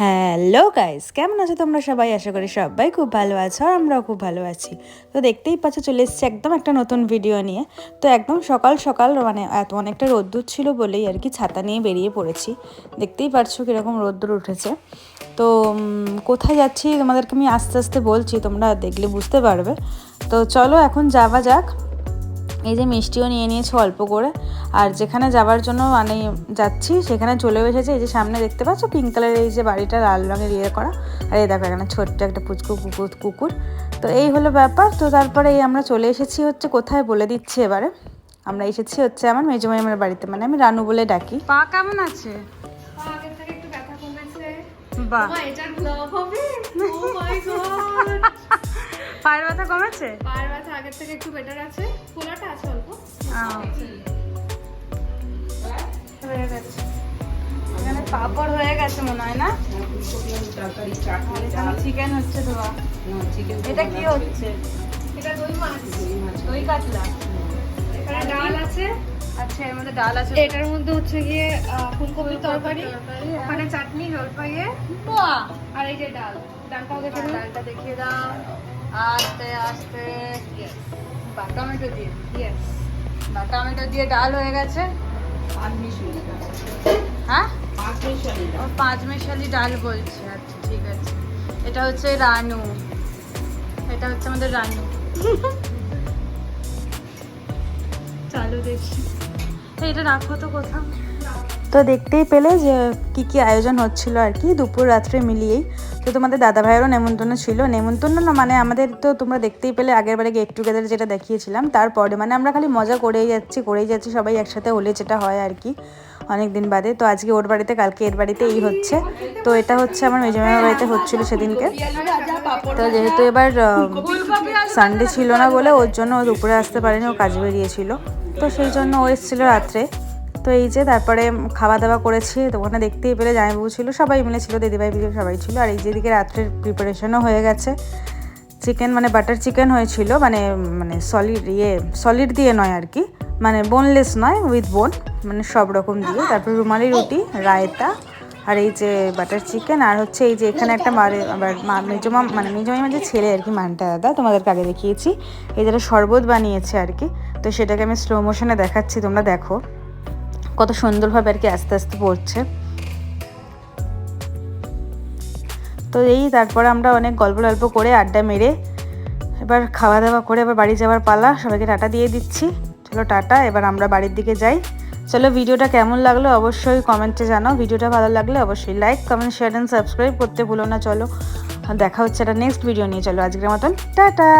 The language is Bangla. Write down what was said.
হ্যালো গাইস, কেমন আছো তোমরা সবাই? আশা করি সবাই খুব ভালো আছো আর আমরাও খুব ভালো আছি। তো দেখতেই পাচ্ছ, চলে এসেছি একদম একটা নতুন ভিডিও নিয়ে। তো একদম সকাল সকাল মানে এত অনেকটা রোদ্দুর ছিল বলেই আর কি ছাতা নিয়ে বেরিয়ে পড়েছি। দেখতেই পারছ কীরকম রোদ্দুর উঠেছে। তো কোথায় যাচ্ছি তোমাদেরকে আমি আস্তে আস্তে বলছি, তোমরা দেখলে বুঝতে পারবে। তো চলো এখন যাওয়া যাক। এই যে মিষ্টিও নিয়ে নিয়েছে অল্প করে। আর যেখানে যাওয়ার জন্য মানে যাচ্ছি সেখানে চলেও এসেছে। এই যে সামনে দেখতে পাচ্ছ পিঙ্ক কালারের এই যে বাড়িটা লাল রঙের ইয়ে করা। আর এই দেখো এখানে ছোট্ট একটা পুচকু কুকুর কুকুর। তো এই হলো ব্যাপার। তো তারপরে এই আমরা চলে এসেছি হচ্ছে কোথায় বলে দিচ্ছি এবারে। আমরা এসেছি হচ্ছে আমার মেজমাই আমার বাড়িতে। মানে আমি রানু বলে ডাকি। পা কেমন আছে? আগের থেকে একটু ব্যথা কমেছে। বাহ। এটার হবে? ও মাই গড পায়ের ব্যথা কমেছে? পায়ের ব্যথা আগের থেকে একটু বেটার আছে। ফোলাটা আছে অল্প। হয়ে গেছে। এখানে পাপড় হয়ে গেছে মনে হয় না? চিকেন হচ্ছে ধোয়া। এটা কি হচ্ছে? এটা দই মাছ। দই কাতলা? এখানে ডাল আছে। আচ্ছা এর মধ্যে ডাল আছে। এটার মধ্যে হচ্ছে গিয়ে ফুলকপির তরকারি হ্যাঁ। ওখানে চাটনি জলপাইয়ে আর এই যে ডাল। ডালটাও দেখে ডালটা দেখিয়ে দাও। আস্তে আস্তে বা টমেটো দিয়ে ইয়েস বা টমেটো দিয়ে ডাল হয়ে গেছে। হ্যাঁ? ও পাঁচ মেশালি ডাল বলছে। আচ্ছা ঠিক আছে। এটা হচ্ছে রানু। এটা হচ্ছে আমাদের রানু। চালু দেখি। তো এটা রাখো তো কোথাও। তো দেখতেই পেলে যে কি কি আয়োজন হচ্ছিল আর কি দুপুর রাত্রে মিলিয়েই। তো তোমাদের দাদা ভাইয়েরও নেমন্তন্ন ছিল। নেমন্তন্ন না মানে আমাদের তো তোমরা দেখতেই পেলে, আগের বারে গেট টুগেদার যেটা দেখিয়েছিলাম। তারপরে মানে আমরা খালি মজা করেই যাচ্ছি করেই যাচ্ছি, সবাই একসাথে হলে যেটা হয় আর কি, অনেক দিন বাদে। তো আজকে ওর বাড়িতে, কালকে এর বাড়িতে এই হচ্ছে। তো এটা হচ্ছে আমার মেজমামের বাড়িতে হচ্ছিল সেদিনকে। তো যেহেতু এবার সানডে ছিল না বলে ওর জন্য ও দুপুরে আসতে পারেনি, ও কাজে বেরিয়েছিল। তো সেই জন্য ও এসেছিল রাত্রে। তো এই যে তারপরে খাওয়া দাওয়া করেছি, তো ওখানে দেখতেই পেলে জামাইবাবু ছিল, সবাই মিলে ছিল, দিদিভাই বিদির সবাই ছিল, আর এই যে দিকে রাত্রের প্রিপারেশনও হয়ে গেছে। চিকেন মানে বাটার চিকেন হয়েছিল মানে মানে সলিড ইয়ে সলিড দিয়ে নয় আর কি মানে বোনলেস নয় উইথ বোন মানে সব রকম দিয়ে। তারপর রুমালি রুটি, রায়তা, আর এই যে বাটার চিকেন আর হচ্ছে এই যে এখানে একটা মারে, আবার মেজমা মানে মেজমাই মাঝে ছেলে আর কি, মানটা দাদা, তোমাদেরকে আগে দেখিয়েছি। এই যেটা শরবত বানিয়েছে আর কি, তো সেটাকে আমি স্লো মোশনে দেখাচ্ছি, তোমরা দেখো। কত সুন্দরভাবে আর কি আস্তে আস্তে পড়ছে। তো এই তারপরে আমরা অনেক গল্প টল্প করে আড্ডা মেরে এবার খাওয়া দাওয়া করে এবার বাড়ি যাওয়ার পালা, সবাইকে টাটা দিয়ে দিচ্ছি। চলো টাটা, এবার আমরা বাড়ির দিকে যাই। চলো ভিডিওটা কেমন লাগল অবশ্যই কমেন্টে জানাও। ভিডিওটা ভালো লাগলে অবশ্যই like comment share and subscribe করতে ভুলো না। চলো, দেখা হচ্ছে একটা নেক্সট ভিডিও নিয়ে। চলো আজকের মতন, টাটা!